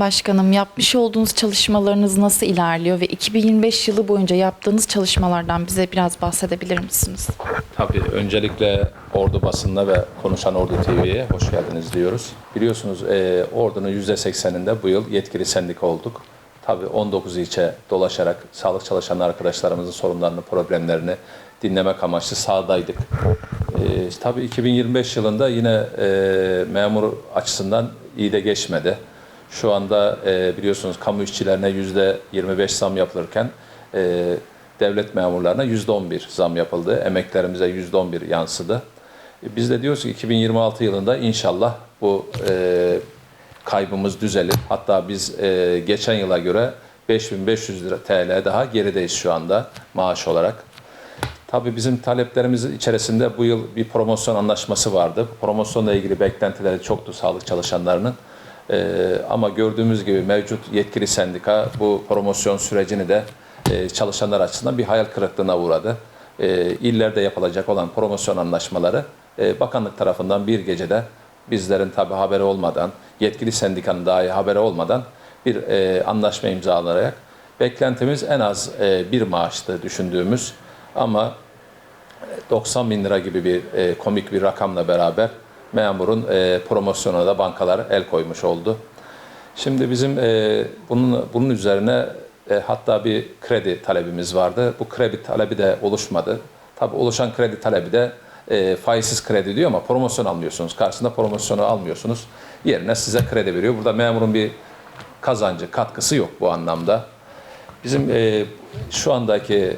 Başkanım yapmış olduğunuz çalışmalarınız nasıl ilerliyor ve 2025 yılı boyunca yaptığınız çalışmalardan bize biraz bahsedebilir misiniz? Tabii öncelikle Ordu basınına ve Konuşan Ordu TV'ye hoş geldiniz diyoruz. Biliyorsunuz e, Ordu'nun %80'inde bu yıl yetkili sendika olduk. Tabii 19 ilçe dolaşarak sağlık çalışan arkadaşlarımızın sorunlarını, problemlerini dinlemek amaçlı sahadaydık. E, tabii 2025 yılında yine e, memur açısından iyi de geçmedi. Şu anda e, biliyorsunuz kamu işçilerine %25 zam yapılırken e, devlet memurlarına %11 zam yapıldı. Emeklerimize %11 yansıdı. E, Biz de diyoruz ki 2026 yılında inşallah bu e, kaybımız düzelir. Hatta biz e, geçen yıla göre 5500 lira TL daha gerideyiz şu anda maaş olarak. Tabii bizim taleplerimiz içerisinde bu yıl bir promosyon anlaşması vardı. Promosyonla ilgili beklentileri çoktu sağlık çalışanlarının. Ee, ama gördüğümüz gibi mevcut yetkili sendika bu promosyon sürecini de e, çalışanlar açısından bir hayal kırıklığına uğradı. E, illerde yapılacak olan promosyon anlaşmaları e, bakanlık tarafından bir gecede bizlerin tabi haberi olmadan, yetkili sendikanın dahi haberi olmadan bir e, anlaşma imzalayarak beklentimiz en az e, bir maaştı düşündüğümüz ama 90 bin lira gibi bir e, komik bir rakamla beraber memurun e, promosyona da bankalar el koymuş oldu. Şimdi bizim e, bunun bunun üzerine e, hatta bir kredi talebimiz vardı. Bu kredi talebi de oluşmadı. Tabii oluşan kredi talebi de e, faizsiz kredi diyor ama promosyon almıyorsunuz. Karşısında promosyonu almıyorsunuz. Yerine size kredi veriyor. Burada memurun bir kazancı, katkısı yok bu anlamda. Bizim e, şu andaki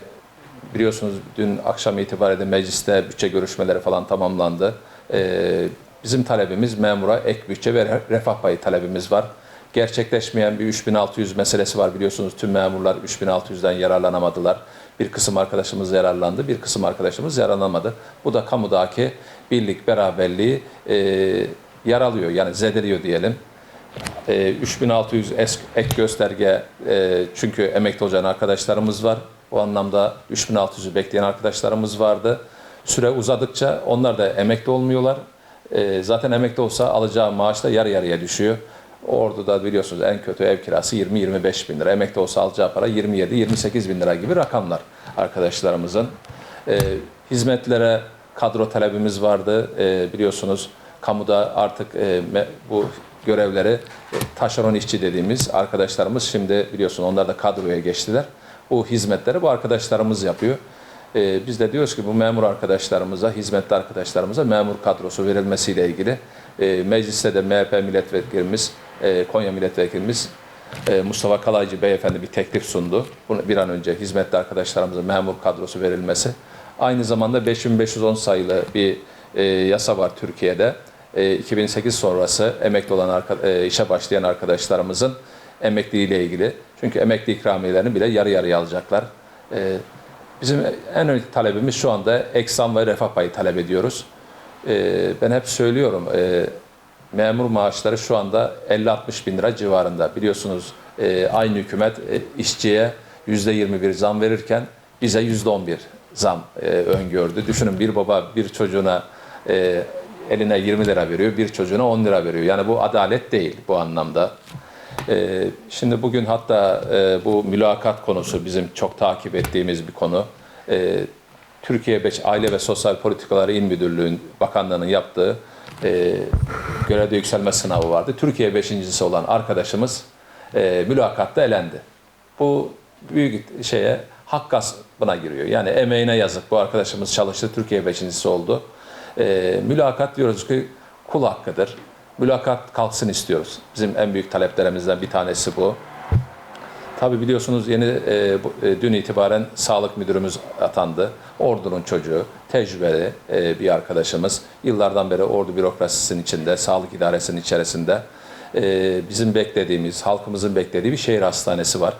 biliyorsunuz dün akşam itibariyle mecliste bütçe görüşmeleri falan tamamlandı. E, bizim talebimiz memura ek bütçe ve re- refah payı talebimiz var. Gerçekleşmeyen bir 3600 meselesi var biliyorsunuz tüm memurlar 3600'den yararlanamadılar. Bir kısım arkadaşımız yararlandı, bir kısım arkadaşımız yararlanamadı. Bu da kamudaki birlik, beraberliği e, yaralıyor yani zedeliyor diyelim. E, 3600 es- ek gösterge e, çünkü emekli olacak arkadaşlarımız var. Bu anlamda 3600'ü bekleyen arkadaşlarımız vardı. Süre uzadıkça onlar da emekli olmuyorlar. E, zaten emekli olsa alacağı maaş da yarı yarıya düşüyor. Ordu'da biliyorsunuz en kötü ev kirası 20-25 bin lira. Emekli olsa alacağı para 27-28 bin lira gibi rakamlar arkadaşlarımızın. E, hizmetlere kadro talebimiz vardı. E, biliyorsunuz kamuda artık e, bu görevleri e, taşeron işçi dediğimiz arkadaşlarımız şimdi biliyorsun onlar da kadroya geçtiler. Bu hizmetleri bu arkadaşlarımız yapıyor. E, biz de diyoruz ki bu memur arkadaşlarımıza, hizmetli arkadaşlarımıza memur kadrosu verilmesiyle ilgili e, mecliste de MHP milletvekilimiz, e, Konya milletvekilimiz e, Mustafa Kalaycı beyefendi bir teklif sundu. Bunu bir an önce hizmetli arkadaşlarımıza memur kadrosu verilmesi. Aynı zamanda 5510 sayılı bir e, yasa var Türkiye'de. E, 2008 sonrası emekli olan arka- e, işe başlayan arkadaşlarımızın emekliliğiyle ilgili. Çünkü emekli ikramiyelerini bile yarı yarıya alacaklar. E, bizim en önemli talebimiz şu anda eksan ve refah payı talep ediyoruz. E, ben hep söylüyorum e, memur maaşları şu anda 50-60 bin lira civarında. Biliyorsunuz e, aynı hükümet e, işçiye %21 zam verirken bize %11 zam öngördü. Düşünün bir baba bir çocuğuna eline 20 lira veriyor, bir çocuğuna 10 lira veriyor. Yani bu adalet değil bu anlamda. E, şimdi bugün hatta e, bu mülakat konusu bizim çok takip ettiğimiz bir konu. E, Türkiye Beş Aile ve Sosyal Politikaları İl Müdürlüğü'nün bakanlığının yaptığı e, görevde yükselme sınavı vardı. Türkiye beşincisi olan arkadaşımız e, mülakatta elendi. Bu büyük şeye hak gaspına giriyor. Yani emeğine yazık. Bu arkadaşımız çalıştı, Türkiye beşincisi oldu. E, mülakat diyoruz ki kul hakkıdır. Mülakat kalksın istiyoruz. Bizim en büyük taleplerimizden bir tanesi bu. Tabi biliyorsunuz yeni e, bu- e, dün itibaren sağlık müdürümüz atandı. Ordu'nun çocuğu, tecrübeli e, bir arkadaşımız. Yıllardan beri ordu bürokrasisinin içinde, sağlık idaresinin içerisinde e, bizim beklediğimiz, halkımızın beklediği bir şehir hastanesi var.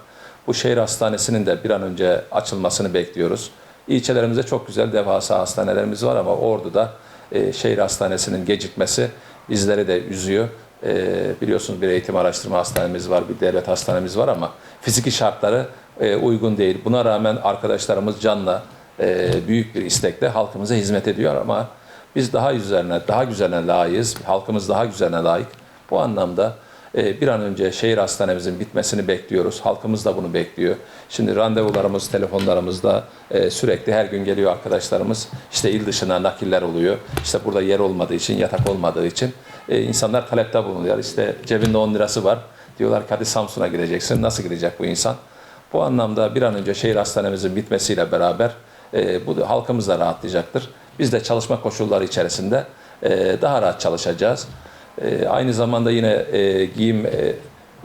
Bu şehir hastanesinin de bir an önce açılmasını bekliyoruz. İlçelerimizde çok güzel devasa hastanelerimiz var ama Ordu'da e, şehir hastanesinin gecikmesi bizleri de üzüyor. E, biliyorsunuz bir eğitim araştırma hastanemiz var, bir devlet hastanemiz var ama fiziki şartları e, uygun değil. Buna rağmen arkadaşlarımız canla e, büyük bir istekle halkımıza hizmet ediyor ama biz daha üzerine, daha güzeline layığız. Halkımız daha güzeline layık. Bu anlamda bir an önce şehir hastanemizin bitmesini bekliyoruz. Halkımız da bunu bekliyor. Şimdi randevularımız, telefonlarımızda e, sürekli her gün geliyor arkadaşlarımız. İşte il dışına nakiller oluyor. İşte burada yer olmadığı için, yatak olmadığı için e, insanlar talepte bulunuyor. İşte cebinde 10 lirası var. Diyorlar ki hadi Samsun'a gideceksin. Nasıl gidecek bu insan? Bu anlamda bir an önce şehir hastanemizin bitmesiyle beraber e, bu halkımız da rahatlayacaktır. Biz de çalışma koşulları içerisinde daha rahat çalışacağız. E, aynı zamanda yine e, giyim e,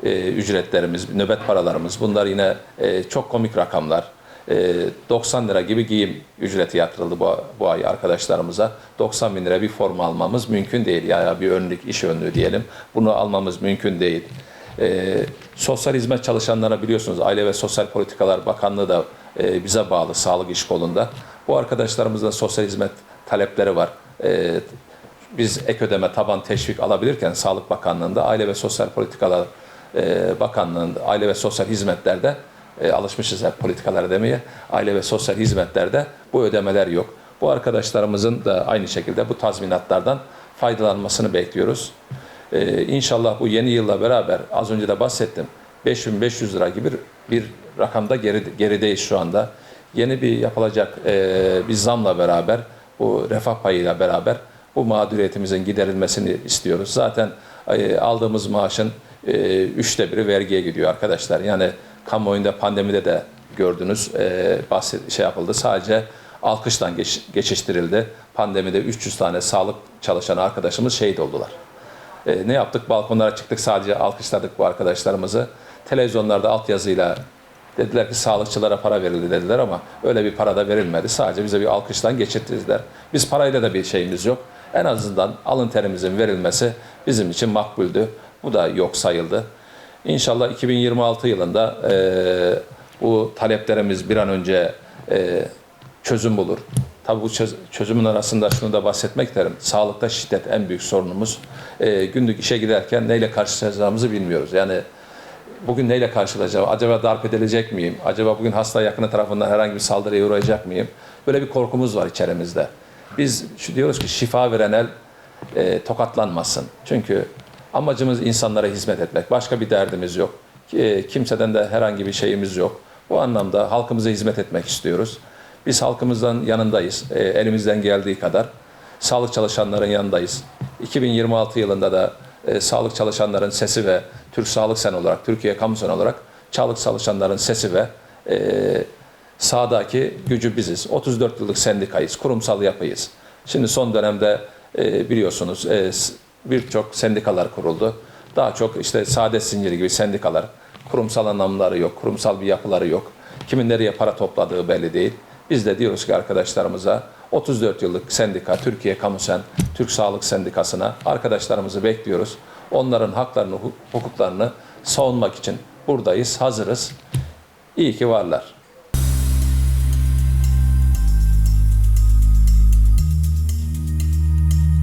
e, ücretlerimiz, nöbet paralarımız bunlar yine e, çok komik rakamlar. E, 90 lira gibi giyim ücreti yatırıldı bu, bu ay arkadaşlarımıza. 90 bin lira bir forma almamız mümkün değil. Ya bir önlük, iş önlüğü diyelim. Bunu almamız mümkün değil. E, sosyal hizmet çalışanlara biliyorsunuz Aile ve Sosyal Politikalar Bakanlığı da e, bize bağlı sağlık iş kolunda. Bu arkadaşlarımızın sosyal hizmet talepleri var. E, biz ek ödeme taban teşvik alabilirken Sağlık Bakanlığı'nda Aile ve Sosyal Politikalar e, Bakanlığı'nda Aile ve Sosyal Hizmetler'de e, alışmışız hep politikalar demeye. Aile ve Sosyal Hizmetler'de bu ödemeler yok. Bu arkadaşlarımızın da aynı şekilde bu tazminatlardan faydalanmasını bekliyoruz. Ee, inşallah bu yeni yılla beraber az önce de bahsettim. 5500 lira gibi bir rakamda geri, gerideyiz şu anda. Yeni bir yapılacak e, bir zamla beraber bu refah payıyla beraber bu mağduriyetimizin giderilmesini istiyoruz. Zaten e, aldığımız maaşın e, üçte biri vergiye gidiyor arkadaşlar. Yani kamuoyunda pandemide de gördünüz e, bahset, şey yapıldı. Sadece alkıştan geç, geçiştirildi. Pandemide 300 tane sağlık çalışan arkadaşımız şehit oldular. E, ne yaptık? Balkonlara çıktık sadece alkışladık bu arkadaşlarımızı. Televizyonlarda altyazıyla dediler ki sağlıkçılara para verildi dediler ama öyle bir para da verilmedi. Sadece bize bir alkıştan geçirttiler. Biz parayla da bir şeyimiz yok. En azından alın terimizin verilmesi bizim için makbuldü. Bu da yok sayıldı. İnşallah 2026 yılında e, bu taleplerimiz bir an önce e, çözüm bulur. Tabii bu çöz- çözümün arasında şunu da bahsetmek isterim. Sağlıkta şiddet en büyük sorunumuz. E, günlük işe giderken neyle karşılaşacağımızı bilmiyoruz. Yani bugün neyle karşılaşacağım? Acaba darp edilecek miyim? Acaba bugün hasta yakını tarafından herhangi bir saldırıya uğrayacak mıyım? Böyle bir korkumuz var içerimizde. Biz şu diyoruz ki şifa veren el e, tokatlanmasın. Çünkü amacımız insanlara hizmet etmek. Başka bir derdimiz yok. E, kimseden de herhangi bir şeyimiz yok. Bu anlamda halkımıza hizmet etmek istiyoruz. Biz halkımızdan yanındayız. E, elimizden geldiği kadar. Sağlık çalışanların yanındayız. 2026 yılında da e, sağlık çalışanların sesi ve Türk Sağlık Sen olarak, Türkiye Kamu Sen olarak sağlık çalışanların sesi ve e, sahadaki gücü biziz. 34 yıllık sendikayız, kurumsal yapıyız. Şimdi son dönemde e, biliyorsunuz e, birçok sendikalar kuruldu. Daha çok işte saadet zinciri gibi sendikalar, kurumsal anlamları yok, kurumsal bir yapıları yok. Kimin nereye para topladığı belli değil. Biz de diyoruz ki arkadaşlarımıza 34 yıllık sendika, Türkiye Kamu Sen, Türk Sağlık Sendikası'na arkadaşlarımızı bekliyoruz. Onların haklarını, hu- hukuklarını savunmak için buradayız, hazırız. İyi ki varlar.